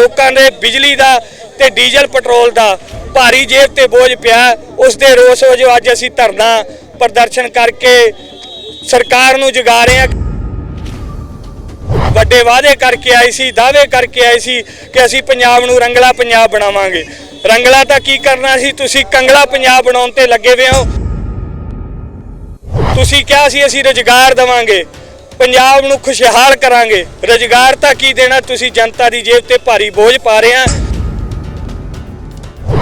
ਲੋਕਾਂ ਦੇ ਬਿਜਲੀ ਦਾ ਤੇ ਡੀਜ਼ਲ ਪੈਟਰੋਲ ਦਾ ਭਾਰੀ ਜੇਬ ਤੇ ਬੋਝ ਪਿਆ। ਉਸ ਦੇ ਰੋਸ ਵਜੋਂ ਅੱਜ ਅਸੀਂ ਧਰਨਾ ਪ੍ਰਦਰਸ਼ਨ ਕਰਕੇ ਸਰਕਾਰ ਨੂੰ ਜਗਾ ਰਹੇ ਹਾਂ। ਵੱਡੇ ਵਾਅਦੇ ਕਰਕੇ ਆਈ ਸੀ, ਦਾਅਵੇ ਕਰਕੇ ਆਈ ਸੀ ਕਿ ਅਸੀਂ ਪੰਜਾਬ ਨੂੰ ਰੰਗਲਾ ਪੰਜਾਬ ਬਣਾਵਾਂਗੇ। ਰੰਗਲਾ ਤਾਂ ਕੀ ਕਰਨਾ ਸੀ? ਤੁਸੀਂ ਕੰਗਲਾ ਪੰਜਾਬ ਬਣਾਉਣ ਤੇ ਲੱਗੇ ਹੋਏ ਹੋ। ਤੁਸੀਂ ਕਿਹਾ ਸੀ ਅਸੀਂ ਰੁਜ਼ਗਾਰ ਦੇਵਾਂਗੇ। ਪੰਜਾਬ ਨੂੰ ਖੁਸ਼ਹਾਲ ਕਰਾਂਗੇ। ਰੁਜ਼ਗਾਰ ਤਾਂ ਕੀ ਦੇਣਾ ਤੁਸੀਂ ਜਨਤਾ ਦੀ ਜੇਬ ਤੇ ਭਾਰੀ ਬੋਝ ਪਾ ਰਹੇ ਆ।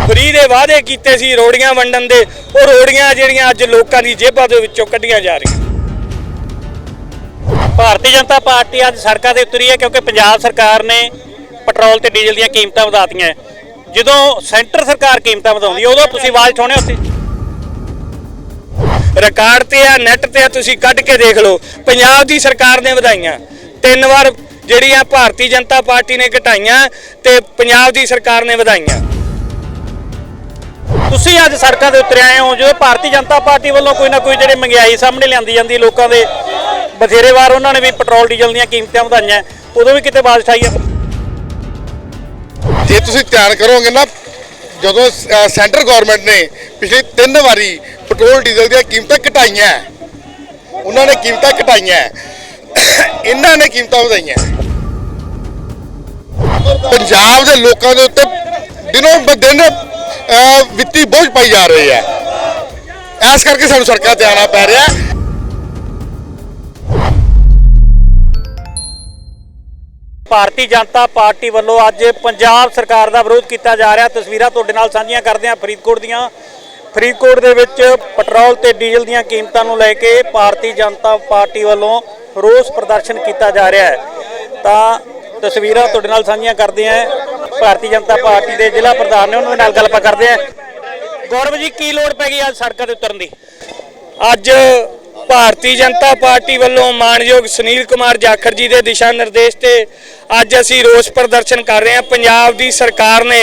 ਫਰੀ ਦੇ ਵਾਅਦੇ ਕੀਤੇ ਸੀ ਰੋੜੀਆਂ ਵੰਡਣ ਦੇ। ਉਹ ਰੋੜੀਆਂ ਜਿਹੜੀਆਂ ਅੱਜ ਲੋਕਾਂ ਦੀ ਜੇਬਾਂ ਦੇ ਵਿੱਚੋਂ ਕੱਢੀਆਂ ਜਾ ਰਹੀਆਂ। ਭਾਰਤੀ ਜਨਤਾ ਪਾਰਟੀ ਅੱਜ ਸੜਕਾਂ ਤੇ ਉਤਰੀ ਹੈ ਕਿਉਂਕਿ ਪੰਜਾਬ ਸਰਕਾਰ ਨੇ ਪੈਟਰੋਲ ਤੇ ਡੀਜ਼ਲ ਦੀਆਂ ਕੀਮਤਾਂ ਵਧਾਤੀਆਂ ਜਦੋਂ ਸੈਂਟਰ ਸਰਕਾਰ ਕੀਮਤਾਂ ਵਧਾਉਂਦੀ ਹੈ, ਉਦੋਂ ਤੁਸੀਂ ਆਵਾਜ਼ ਉਠਾਉਣੇ ਉੱਤੇ ਰਿਕਾਰਡ ਤੇ ਆ ਨੈਟ ਤੇ ਆ, ਤੁਸੀਂ ਕੱਢ ਕੇ ਦੇਖ ਲਓ। ਪੰਜਾਬ ਦੀ ਸਰਕਾਰ ਨੇ ਵਧਾਈਆਂ। ਤਿੰਨ ਵਾਰ ਜਿਹੜੀਆਂ ਭਾਰਤੀ ਜਨਤਾ ਪਾਰਟੀ ਨੇ ਘਟਾਈਆਂ ਤੇ ਪੰਜਾਬ ਦੀ ਸਰਕਾਰ ਨੇ ਵਧਾਈਆਂ। ਤੁਸੀਂ ਅੱਜ ਸੜਕਾਂ ਤੇ ਉਤਰੇ ਆਏ ਹੋ, ਜਦੋਂ ਭਾਰਤੀ ਜਨਤਾ ਪਾਰਟੀ ਵੱਲੋਂ ਕੋਈ ਨਾ ਕੋਈ ਜਿਹੜੇ ਮਹਿੰਗਾਈ ਸਾਹਮਣੇ ਲਿਆਂਦੀ ਜਾਂਦੀ ਹੈ, ਲੋਕਾਂ ਦੇ ਬਥੇਰੇ ਵਾਰ ਉਹਨਾਂ ਨੇ ਵੀ ਪੈਟਰੋਲ, ਡੀਜ਼ਲ ਦੀਆਂ ਕੀਮਤਾਂ ਵਧਾਈਆਂ। ਉਦੋਂ ਵੀ ਕਿਤੇ ਬਾਜ਼ ਉਠਾਈ ਜੇ ਤੁਸੀਂ ਧਿਆਨ ਕਰੋਗੇ ਨਾ, ਜਦੋਂ ਸੈਂਟਰ ਗਵਰਨਮੈਂਟ ਨੇ ਪਿਛਲੇ ਤਿੰਨ ਵਾਰੀ ਪੈਟਰੋਲ, ਡੀਜ਼ਲ ਦੀਆਂ ਕੀਮਤਾਂ ਘਟਾਈਆਂ। ਉਹਨਾਂ ਨੇ ਕੀਮਤਾਂ ਘਟਾਈਆਂ। ਇਹਨਾਂ ਨੇ ਕੀਮਤਾਂ ਵਧਾਈਆਂ। ਪੰਜਾਬ ਦੇ ਲੋਕਾਂ ਦੇ ਉੱਤੇ ਦਿਨੋਂ ਦਿਨ ਵਿੱਤੀ ਬੋਝ ਪਾਈ ਜਾ ਰਹੀ ਹੈ। ਇਸ ਕਰਕੇ ਸਾਨੂੰ ਸੜਕਾਂ ਤੇ ਆਉਣਾ ਪੈ ਰਿਹਾ। ਹੈ ਭਾਰਤੀ ਜਨਤਾ ਪਾਰਟੀ ਵੱਲੋਂ ਅੱਜ ਪੰਜਾਬ ਸਰਕਾਰ ਦਾ ਵਿਰੋਧ ਕੀਤਾ ਜਾ ਰਿਹਾ। ਤਸਵੀਰਾਂ ਤੁਹਾਡੇ ਨਾਲ ਸਾਂਝੀਆਂ ਕਰਦੇ ਹਾਂ ਫਰੀਦਕੋਟ ਦੀਆਂ। ਫਰੀਦਕੋਟ ਦੇ ਵਿੱਚ ਪੈਟਰੋਲ ਤੇ ਡੀਜ਼ਲ ਦੀਆਂ ਕੀਮਤਾਂ ਨੂੰ ਲੈ ਕੇ ਭਾਰਤੀ ਜਨਤਾ ਪਾਰਟੀ ਵੱਲੋਂ ਰੋਸ ਪ੍ਰਦਰਸ਼ਨ ਕੀਤਾ ਜਾ ਰਿਹਾ ਹੈ। ਤਾਂ ਤਸਵੀਰਾਂ ਤੁਹਾਡੇ ਨਾਲ ਸਾਂਝੀਆਂ ਕਰਦੇ ਹਾਂ। ਭਾਰਤੀ ਜਨਤਾ ਪਾਰਟੀ ਦੇ ਜ਼ਿਲ੍ਹਾ ਪ੍ਰਧਾਨ ਨੇ ਉਹਨਾਂ ਦੇ ਨਾਲ ਗੱਲਬਾਤ ਕਰਦੇ ਹਾਂ। ਗੌਰਵ ਜੀ, ਕੀ ਲੋੜ ਪੈ ਗਈ ਅੱਜ ਸੜਕਾਂ ਤੇ ਉਤਰਨ ਦੀ? ਅੱਜ ਭਾਰਤੀ ਜਨਤਾ ਪਾਰਟੀ ਵੱਲੋਂ ਮਾਨਯੋਗ ਸੁਨੀਲ ਕੁਮਾਰ ਜਾਖੜ ਜੀ ਦੇ ਦਿਸ਼ਾ ਨਿਰਦੇਸ਼ ਤੇ ਅੱਜ ਅਸੀਂ ਰੋਸ ਪ੍ਰਦਰਸ਼ਨ ਕਰ ਰਹੇ ਹਾਂ। ਪੰਜਾਬ ਦੀ ਸਰਕਾਰ ਨੇ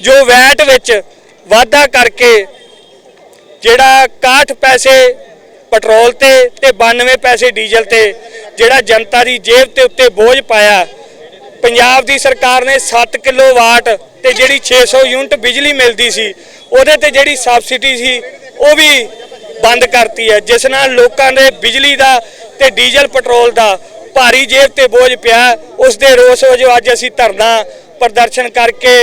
ਜੋ ਵੈਟ ਵਿੱਚ ਵਾਧਾ ਕਰਕੇ ਜਿਹੜਾ 61 ਪੈਸੇ ਪੈਟਰੋਲ ਤੇ ਤੇ 92 ਪੈਸੇ ਡੀਜ਼ਲ ਤੇ, ਜਿਹੜਾ ਜਨਤਾ ਦੀ ਜੇਬ ਤੇ ਉੱਤੇ ਬੋਝ ਪਾਇਆ, ਪੰਜਾਬ ਦੀ ਸਰਕਾਰ ਨੇ 7 ਕਿਲੋਵਾਟ ਤੇ ਜਿਹੜੀ 600 ਯੂਨਿਟ ਬਿਜਲੀ ਮਿਲਦੀ ਸੀ, ਉਹਦੇ ਤੇ ਜਿਹੜੀ ਸਬਸਿਡੀ ਸੀ, ਉਹ ਵੀ ਬੰਦ ਕਰਤੀ ਹੈ। ਜਿਸ ਨਾਲ ਲੋਕਾਂ ਦੇ ਬਿਜਲੀ ਦਾ ਤੇ ਡੀਜ਼ਲ ਪੈਟਰੋਲ ਦਾ ਭਾਰੀ ਜੇਬ ਤੇ ਬੋਝ ਪਿਆ ਉਸ ਦੇ ਰੋਸ ਵਜੋਂ ਅੱਜ ਅਸੀਂ ਧਰਨਾ ਪ੍ਰਦਰਸ਼ਨ ਕਰਕੇ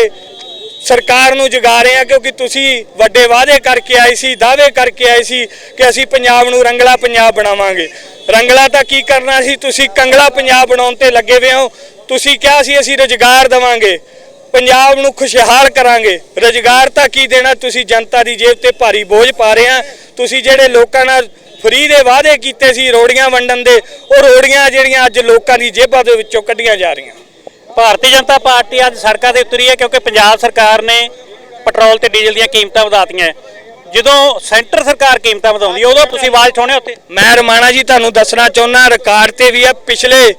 ਸਰਕਾਰ ਨੂੰ ਜਗਾ ਰਹੇ ਹਾਂ ਕਿਉਂਕਿ ਤੁਸੀਂ ਵੱਡੇ ਵਾਅਦੇ ਕਰਕੇ ਆਏ ਸੀ, ਦਾਅਵੇ ਕਰਕੇ ਆਏ ਸੀ ਕਿ ਅਸੀਂ ਪੰਜਾਬ ਨੂੰ ਰੰਗਲਾ ਪੰਜਾਬ ਬਣਾਵਾਂਗੇ। ਰੰਗਲਾ ਤਾਂ ਕੀ ਕਰਨਾ ਸੀ, ਤੁਸੀਂ ਕੰਗਲਾ ਪੰਜਾਬ ਬਣਾਉਣ ਤੇ ਲੱਗੇ ਹੋਏ ਹੋ। ਤੁਸੀਂ ਕਿਹਾ ਸੀ ਅਸੀਂ ਰੁਜ਼ਗਾਰ ਦੇਵਾਂਗੇ, ਪੰਜਾਬ ਨੂੰ ਖੁਸ਼ਹਾਲ ਕਰਾਂਗੇ। ਰੁਜ਼ਗਾਰ ਤਾਂ ਕੀ ਦੇਣਾ, ਤੁਸੀਂ ਜਨਤਾ ਦੀ ਜੇਬ ਤੇ ਭਾਰੀ ਬੋਝ ਪਾ ਰਹੇ ਆ ਤੁਸੀਂ ਜਿਹੜੇ ਲੋਕਾਂ ਨਾਲ ਫਰੀ ਦੇ ਵਾਅਦੇ ਕੀਤੇ ਸੀ, ਰੋੜੀਆਂ ਵੰਡਣ ਦੇ, ਉਹ ਰੋੜੀਆਂ ਜਿਹੜੀਆਂ ਅੱਜ ਲੋਕਾਂ ਦੀ ਜੇਬਾਂ ਦੇ ਵਿੱਚੋਂ ਕੱਢੀਆਂ ਜਾ ਰਹੀਆਂ। ਭਾਰਤੀ ਜਨਤਾ ਪਾਰਟੀ ਅੱਜ ਸੜਕਾਂ ਤੇ ਉਤਰੀ ਹੈ ਕਿਉਂਕਿ ਪੰਜਾਬ ਸਰਕਾਰ ਨੇ ਪੈਟਰੋਲ ਤੇ ਡੀਜ਼ਲ ਦੀਆਂ ਕੀਮਤਾਂ ਵਧਾਤੀਆਂ ਜਦੋਂ ਸੈਂਟਰ ਸਰਕਾਰ ਕੀਮਤਾਂ ਵਧਾਉਂਦੀ ਹੈ, ਉਦੋਂ ਤੁਸੀਂ ਆਵਾਜ਼ ਉਠਾਉਣੇ ਉੱਤੇ? ਮੈਂ ਰਮਾਣਾ ਜੀ, ਤੁਹਾਨੂੰ ਦੱਸਣਾ ਚਾਹੁੰਦਾ ਰਿਕਾਰਡ ਤੇ ਵੀ ਆ। ਪਿਛਲੇ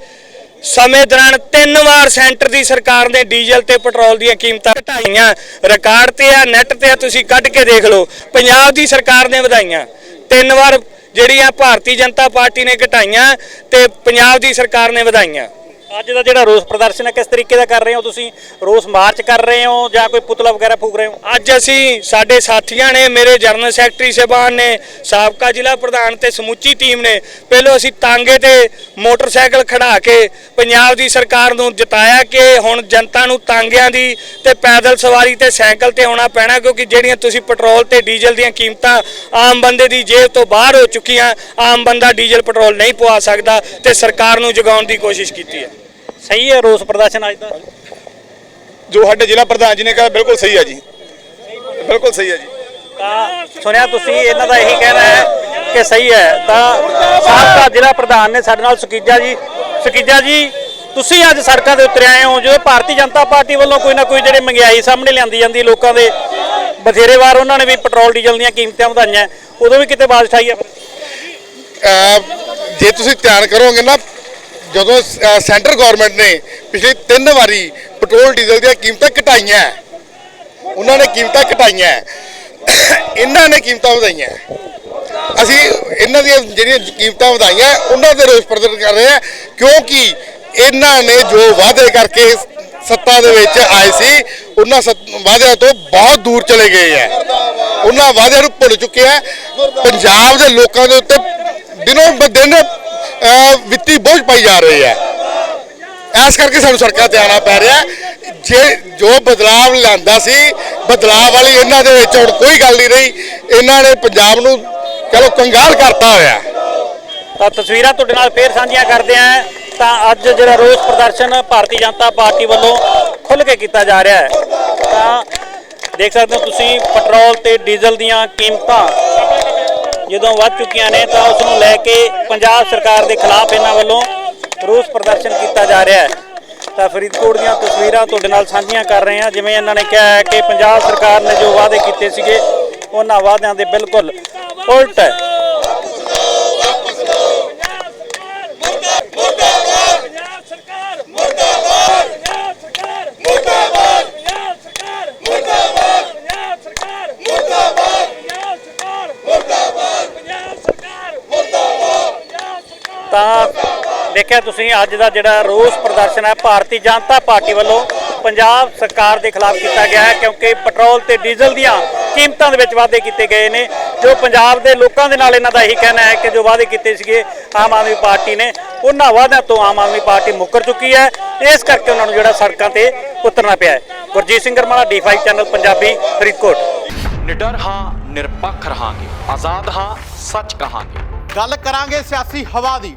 ਸਮੇਂ ਦੌਰਾਨ ਤਿੰਨ ਵਾਰ ਸੈਂਟਰ ਦੀ ਸਰਕਾਰ ਨੇ ਡੀਜ਼ਲ ਤੇ ਪੈਟਰੋਲ ਦੀਆਂ ਕੀਮਤਾਂ ਘਟਾਈਆਂ। ਰਿਕਾਰਡ ਤੇ ਆ, ਨੈਟ ਤੇ ਆ, ਤੁਸੀਂ ਕੱਢ ਕੇ ਦੇਖ ਲਓ। ਪੰਜਾਬ ਦੀ ਸਰਕਾਰ ਨੇ ਵਧਾਈਆਂ। ਤਿੰਨ ਵਾਰ ਜਿਹੜੀਆਂ ਭਾਰਤੀ ਜਨਤਾ ਪਾਰਟੀ ਨੇ ਘਟਾਈਆਂ ਤੇ ਪੰਜਾਬ ਦੀ ਸਰਕਾਰ ਨੇ ਵਧਾਈਆਂ। ਅੱਜ ਦਾ ਜਿਹੜਾ ਰੋਸ ਪ੍ਰਦਰਸ਼ਨ ਹੈ, ਕਿਸ ਤਰੀਕੇ ਦਾ ਕਰ ਰਹੇ ਹੋ ਤੁਸੀਂ? ਰੋਸ ਮਾਰਚ ਕਰ ਰਹੇ ਹੋ ਜਾਂ ਕੋਈ ਪੁਤਲਾ ਵਗੈਰਾ ਫੂਕ ਰਹੇ ਹੋ? ਅੱਜ ਅਸੀਂ ਸਾਡੇ ਸਾਥੀਆਂ ਨੇ, ਮੇਰੇ ਜਨਰਲ ਸੈਕਟਰੀ ਸਾਹਿਬਾਨ ਨੇ, ਸਾਬਕਾ ਜ਼ਿਲ੍ਹਾ ਪ੍ਰਧਾਨ ਤੇ ਸਮੁੱਚੀ ਟੀਮ ਨੇ, ਪਹਿਲਾਂ ਅਸੀਂ ਤਾਂਗੇ ਤੇ ਮੋਟਰਸਾਈਕਲ ਖੜਾ ਕੇ ਪੰਜਾਬ ਦੀ ਸਰਕਾਰ ਨੂੰ ਜਤਾਇਆ ਕਿ ਹੁਣ ਜਨਤਾ ਨੂੰ ਤਾਂਗਿਆਂ ਦੀ ਤੇ ਪੈਦਲ ਸਵਾਰੀ ਤੇ ਸਾਈਕਲ ਤੇ ਆਉਣਾ ਪੈਣਾ, ਕਿਉਂਕਿ ਜਿਹੜੀਆਂ ਤੁਸੀਂ ਪੈਟਰੋਲ ਤੇ ਡੀਜ਼ਲ ਦੀਆਂ ਕੀਮਤਾਂ ਆਮ ਬੰਦੇ ਦੀ ਜੇਬ ਤੋਂ ਬਾਹਰ ਹੋ ਚੁੱਕੀਆਂ, ਆਮ ਬੰਦਾ ਡੀਜ਼ਲ ਪੈਟਰੋਲ ਨਹੀਂ ਪਵਾ ਸਕਦਾ ਤੇ ਸਰਕਾਰ ਨੂੰ ਜਗਾਉਣ ਦੀ ਕੋਸ਼ਿਸ਼ ਕੀਤੀ ਹੈ। ਸਹੀ ਹੈ ਰੋਸ ਪ੍ਰਦਰਸ਼ਨ ਅੱਜ ਦਾ? ਜੋ ਸਾਡੇ ਜ਼ਿਲ੍ਹਾ ਪ੍ਰਧਾਨ ਜੀ ਨੇ ਕਿਹਾ ਬਿਲਕੁਲ ਸਹੀ ਹੈ ਜੀ। ਬਿਲਕੁਲ ਸਹੀ ਹੈ ਜੀ। ਤਾਂ ਸੁਣਿਆ ਤੁਸੀਂ ਇਹਨਾਂ ਦਾ ਇਹੀ ਕਹਿਣਾ ਹੈ ਕਿ ਸਹੀ ਹੈ। ਤਾਂ ਸਾਬਕਾ ਜ਼ਿਲ੍ਹਾ ਪ੍ਰਧਾਨ ਨੇ ਸਾਡੇ ਨਾਲ ਸੁਕੀਜਾ ਜੀ ਸੁਕੀਜਾ ਜੀ ਤੁਸੀਂ ਅੱਜ ਸੜਕਾਂ ਤੇ ਉਤਰੇ ਆਏ ਹੋ ਜਦੋਂ ਭਾਰਤੀ ਜਨਤਾ ਪਾਰਟੀ ਵੱਲੋਂ ਕੋਈ ਨਾ ਕੋਈ ਜਿਹੜੇ ਮਹਿੰਗਾਈ ਸਾਹਮਣੇ ਲਿਆਂਦੀ ਜਾਂਦੀ ਲੋਕਾਂ ਦੇ ਬਥੇਰੇ ਵਾਰ ਉਹਨਾਂ ਨੇ ਵੀ ਪੈਟਰੋਲ ਡੀਜ਼ਲ ਦੀਆਂ ਕੀਮਤਾਂ ਵਧਾਈਆਂ ਉਦੋਂ ਵੀ ਕਿਤੇ ਆਵਾਜ਼ ਉਠਾਈ ਹੈ? ਜੇ ਤੁਸੀਂ ਧਿਆਨ ਕਰੋਗੇ ਨਾ ਜਦੋਂ ਸੈਂਟਰ ਗਵਰਨਮੈਂਟ ਨੇ ਪਿਛਲੇ ਤਿੰਨ ਵਾਰੀ ਪੈਟਰੋਲ ਡੀਜ਼ਲ ਦੀਆਂ ਕੀਮਤਾਂ ਘਟਾਈਆਂ ਉਹਨਾਂ ਨੇ ਕੀਮਤਾਂ ਘਟਾਈਆਂ ਇਹਨਾਂ ਨੇ ਕੀਮਤਾਂ ਵਧਾਈਆਂ ਅਸੀਂ ਇਹਨਾਂ ਦੀਆਂ ਜਿਹੜੀਆਂ ਕੀਮਤਾਂ ਵਧਾਈਆਂ, ਉਹਨਾਂ ਦੇ ਰੋਸ ਪ੍ਰਦਰਸ਼ਨ ਕਰ ਰਹੇ ਹਾਂ, ਕਿਉਂਕਿ ਇਹਨਾਂ ਨੇ ਜੋ ਵਾਅਦੇ ਕਰਕੇ ਸੱਤਾ ਦੇ ਵਿੱਚ ਆਏ ਸੀ, ਉਹਨਾਂ ਸੱਤ- ਵਾਅਦਿਆਂ ਤੋਂ ਬਹੁਤ ਦੂਰ ਚਲੇ ਗਏ ਹੈ। ਉਹਨਾਂ ਵਾਅਦਿਆਂ ਨੂੰ ਭੁੱਲ ਚੁੱਕੇ ਹੈ। ਪੰਜਾਬ ਦੇ ਲੋਕਾਂ ਦੇ ਉੱਤੇ ਦਿਨੋਂ ਬ ਦਿਨ ਵਿੱਤੀ ਬੋਝ ਪਾਈ ਜਾ ਰਹੀ ਹੈ। ਇਸ ਕਰਕੇ ਸਾਨੂੰ ਸੜਕਾਂ ਤੇ ਆਉਣਾ ਪੈ ਰਿਹਾ ਜੇ ਜੋ ਬਦਲਾਵ ਲਿਆਂਦਾ ਸੀ, ਬਦਲਾਵ ਵਾਲੀ ਇਹਨਾਂ ਦੇ ਵਿੱਚ ਹੁਣ ਕੋਈ ਗੱਲ ਨਹੀਂ ਰਹੀ। ਇਹਨਾਂ ਨੇ ਪੰਜਾਬ ਨੂੰ ਚਲੋ ਕੰਗਾਲ ਕਰਤਾ ਹੋਇਆ ਤਾਂ ਤਸਵੀਰਾਂ ਤੁਹਾਡੇ ਨਾਲ ਫੇਰ ਸਾਂਝੀਆਂ ਕਰਦੇ ਆਂ ਤਾਂ ਅੱਜ ਜਿਹੜਾ ਰੋਸ ਪ੍ਰਦਰਸ਼ਨ ਭਾਰਤੀ ਜਨਤਾ ਪਾਰਟੀ ਵੱਲੋਂ ਖੁੱਲ੍ਹ ਕੇ ਕੀਤਾ ਜਾ ਰਿਹਾ ਹੈ। ਤਾਂ ਦੇਖ ਸਕਦੇ ਹੋ ਤੁਸੀਂ ਪੈਟਰੋਲ ਤੇ ਡੀਜ਼ਲ ਦੀਆਂ ਕੀਮਤਾਂ ਜਦੋਂ ਵੱਧ ਚੁੱਕੀਆਂ ਨੇ ਤਾਂ ਉਸ ਨੂੰ ਲੈ ਕੇ ਪੰਜਾਬ ਸਰਕਾਰ ਦੇ ਖਿਲਾਫ ਇਹਨਾਂ ਵੱਲੋਂ ਰੋਸ ਪ੍ਰਦਰਸ਼ਨ ਕੀਤਾ ਜਾ ਰਿਹਾ ਹੈ। ਤਾਂ ਫਰੀਦਕੋਟ ਦੀਆਂ ਤਸਵੀਰਾਂ ਤੁਹਾਡੇ ਨਾਲ ਸਾਂਝੀਆਂ ਕਰ ਰਹੇ ਹਾਂ। ਜਿਵੇਂ ਇਹਨਾਂ ਨੇ ਕਿਹਾ ਹੈ ਕਿ ਪੰਜਾਬ ਸਰਕਾਰ ਨੇ ਜੋ ਵਾਅਦੇ ਕੀਤੇ ਸੀਗੇ, ਉਹਨਾਂ ਵਾਅਦਿਆਂ ਦੇ ਬਿਲਕੁਲ ਉਲਟ ਹੈ ਪੰਜਾਬ ਸਰਕਾਰ ਮੁਰਦਾਬਾਦ ਪੰਜਾਬ ਸਰਕਾਰ ਮੁਰਦਾਬਾਦ ਪੰਜਾਬ ਸਰਕਾਰ ਮੁਰਦਾਬਾਦ ਪੰਜਾਬ ਸਰਕਾਰ ਮੁਰਦਾਬਾਦ ਪੰਜਾਬ ਸਰਕਾਰ ਮੁਰਦਾਬਾਦ ਪੰਜਾਬ ਸਰਕਾਰ ਮੁਰਦਾਬਾਦ ਪੰਜਾਬ ਸਰਕਾਰ ਤਾਂ ਦੇਖਿਆ ਤੁਸੀਂ ਅੱਜ ਦਾ ਜਿਹੜਾ ਰੋਸ ਪ੍ਰਦਰਸ਼ਨ ਹੈ ਭਾਰਤੀ ਜਨਤਾ ਪਾਰਟੀ ਵੱਲੋਂ ਪੰਜਾਬ ਸਰਕਾਰ ਦੇ ਖਿਲਾਫ ਕੀਤਾ ਗਿਆ ਹੈ ਕਿਉਂਕਿ ਪੈਟਰੋਲ ਤੇ ਡੀਜ਼ਲ ਦੀਆਂ ਕੀਮਤਾਂ ਦੇ ਵਿੱਚ ਵਾਅਦੇ ਕੀਤੇ ਗਏ ਨੇ ਜੋ ਪੰਜਾਬ ਦੇ ਲੋਕਾਂ ਦੇ ਨਾਲ ਇਹਨਾਂ ਦਾ ਇਹੀ ਕਹਿਣਾ ਹੈ ਕਿ ਜੋ ਵਾਅਦੇ ਕੀਤੇ ਸੀਗੇ ਆਮ ਆਦਮੀ ਪਾਰਟੀ ਨੇ ਉਹਨਾਂ ਵਾਅਦਿਆਂ ਤੋਂ ਆਮ ਆਦਮੀ ਪਾਰਟੀ ਮੁੱਕਰ ਚੁੱਕੀ ਹੈ ਇਸ ਕਰਕੇ ਉਹਨਾਂ ਨੂੰ ਜਿਹੜਾ ਸੜਕਾਂ ਤੇ ਉਤਰਨਾ ਪਿਆ ਹੈ। ਗੁਰਜੀਤ ਸਿੰਘ ਗਰਮਾਲਾ ਡੀ5 ਚੈਨਲ ਪੰਜਾਬੀ ਫਰੀਦਕੋਟ। ਨਿਡਰ ਹਾਂ ਨਿਰਪੱਖ ਰਹਾਂਗੇ ਆਜ਼ਾਦ ਹਾਂ ਸੱਚ ਕਹਾਂਗੇ। ਗੱਲ ਕਰਾਂਗੇ ਸਿਆਸੀ ਹਵਾ ਦੀ।